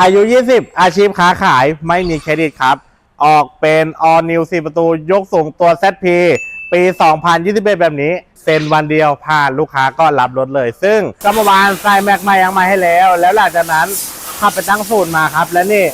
อายุ 20 อาชีพค้าขายไม่มีเครดิตครับ ออกเป็น all new 4 ประตูยกสูงตัว ZP ปี 2021 แบบนี้ เซ็นวันเดียวผ่านลูกค้าก็รับรถเลย ซึ่งกรรมวานใส่แม็กใหม่ยังมาให้แล้ว แล้วหลังจากนั้นขับไปตั้งศูนย์มาครับ และนี่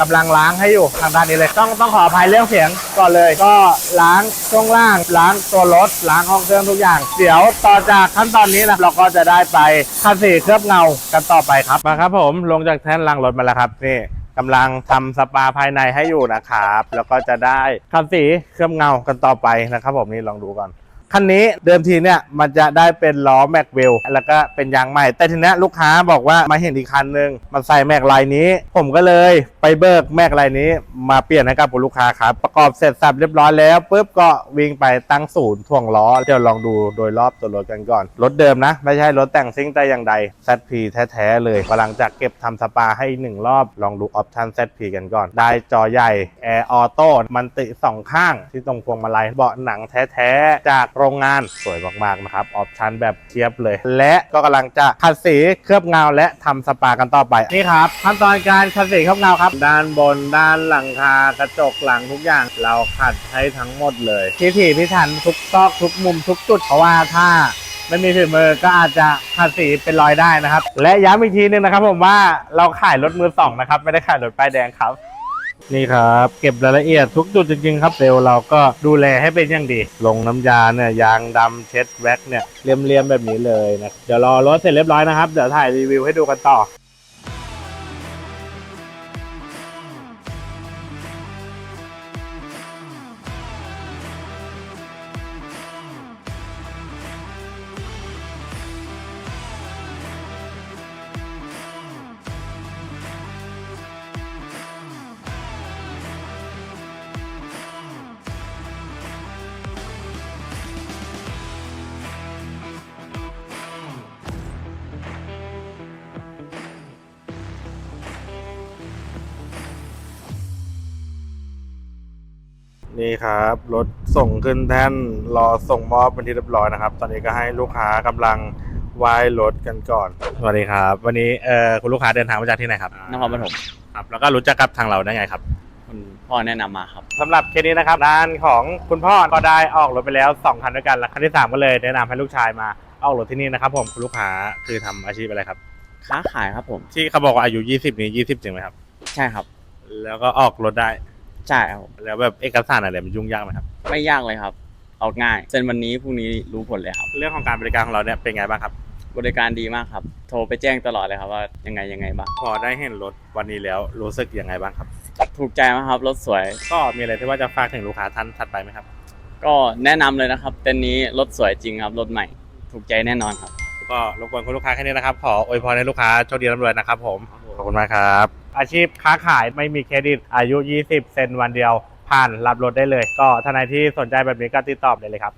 กำลังล้างให้อยู่ทางด้านนี้เลย ต้องต้องขออภัยเรื่องเสียงก่อนเลย ก็ล้างช่วงล่าง ล้างตัวรถ ล้างห้องเครื่องทุกอย่าง เดี๋ยวต่อจากขั้นตอนนี้นะเราก็จะได้ไปคันสีเคลือบเงากันต่อไปครับมาครับผมลงจากแท่นล้างรถมาแล้วครับนี่กำลังทำสปาภายในให้อยู่นะครับ แล้วก็จะได้คันสีเคลือบเงากันต่อไปนะครับ ผมนี่ลองดูก่อนคันนี้เดิมทีเนี่ยมันจะได้เป็นล้อแม็กเวลแล้วก็เป็นยางใหม่ แต่ทีนี้ลูกค้าบอกว่ามาเห็นอีกคันนึงมันใส่แม็กลายนี้ ผมก็เลย ไปเบิกแม็กลายนี้มาเปลี่ยนให้กับลูกค้าครับ ประกอบเสร็จสับเรียบร้อยแล้วปุ๊บก็วิ่งไปตั้งศูนย์ถ่วงล้อ เดี๋ยวลองดูโดยรอบตัวรถกันก่อน รถเดิมนะ ไม่ใช่รถแต่งซิ่งแต่อย่างใด ZP แท้ๆเลยกำลังจะเก็บทำสปาให้หนึ่งรอบ ลองดูออปชั่น ZP กันก่อน ได้จอใหญ่แอร์ออโต้มันติสองข้างที่ตรงพวงมาลัยเบาะหนังแท้ๆจากโรงงานสวยมากๆนะครับออปชั่นแบบเทียบเลย และก็กำลังจะขัดสีเคลือบเงาและทำสปากันต่อไปนี่ครับขั้นตอนการขัดสีเคลือบเงาครับด้านบนด้านหลังคากระจกหลังทุกอย่างเราขัดให้ทั้งหมดเลยพิถีพิถันทุกซอกทุกมุมทุกจุดเพราะว่าถ้าไม่มีฝีมือก็อาจจะขัดสีเป็นรอยได้นะครับ และย้ำอีกทีนึงนะครับผมว่าเราขายรถมือสองนะครับ ไม่ได้ขายรถป้ายแดงครับนี่ครับ เก็บรายละเอียดทุกจุดจริงๆครับเซลเราก็ดูแลให้เป็นอย่างดี ลงน้ำยาเนี่ยยางดำเช็ดแว็กเนี่ยเรียมๆแบบนี้เลยนะเดี๋ยวรอรถเสร็จเรียบร้อยนะครับ เดี๋ยวถ่ายรีวิวให้ดูกันต่อ นี่ครับรถส่งขึ้นแท่นรอส่งมอบเป็นที่เรียบร้อยนะครับ ตอนนี้ก็ให้ลูกค้ากำลังไหว้รถกันก่อนสวัสดีครับ วันนี้เอ่อคุณลูกค้าเดินทางมาจากที่ไหนครับนครปฐมครับแล้วก็รู้จักกับทางเราได้ไงครับคุณพ่อแนะนำมาครับสำหรับเคสนี้นะครับด้านของคุณพ่อก็ได้ออกรถไปแล้ว2คันด้วยกันแล้วคันที่3ก็เลยแนะนำให้ลูกชายมาออกรถที่นี่นะครับ ผมคุณลูกค้าคือทำอาชีพอะไรครับค้าขายครับผมที่เขาบอกว่าอายุ 20 นี้ 20 จริงไหมครับ ใช่ครับ แล้วก็ออกรถได้ ใช่ครับผมแล้วแบบเอกสารอะไรมันยุ่งยากไหมครับ ไม่ยากเลยครับออกง่ายเซ็นวันนี้พรุ่งนี้รู้ผลเลยครับ เรื่องของการบริการของเราเนี่ยเป็นไงบ้างครับ บริการดีมากครับ โทรไปแจ้งตลอดเลยครับว่ายังไงยังไงบ้างพอได้เห็นรถวันนี้แล้วรู้สึกยังไงบ้างครับ ถูกใจมากครับรถสวย ก็มีอะไรที่ว่าจะฝากถึงลูกค้าท่านถัดไปไหมครับ ก็แนะนำเลยนะครับเต็นท์นี้รถสวยจริงครับรถใหม่ ถูกใจแน่นอนครับ ก็รบกวนคุณลูกค้าแค่นี้นะครับ ขออวยพรให้ลูกค้าโชคดีร่ำรวยนะครับผมขอบคุณมากครับ อาชีพค้าขายไม่มีเครดิตอายุ 20 เซนวันเดียวผ่านรับรถได้เลย ก็ท่านใดที่สนใจแบบนี้ก็ติดต่อได้เลยครับ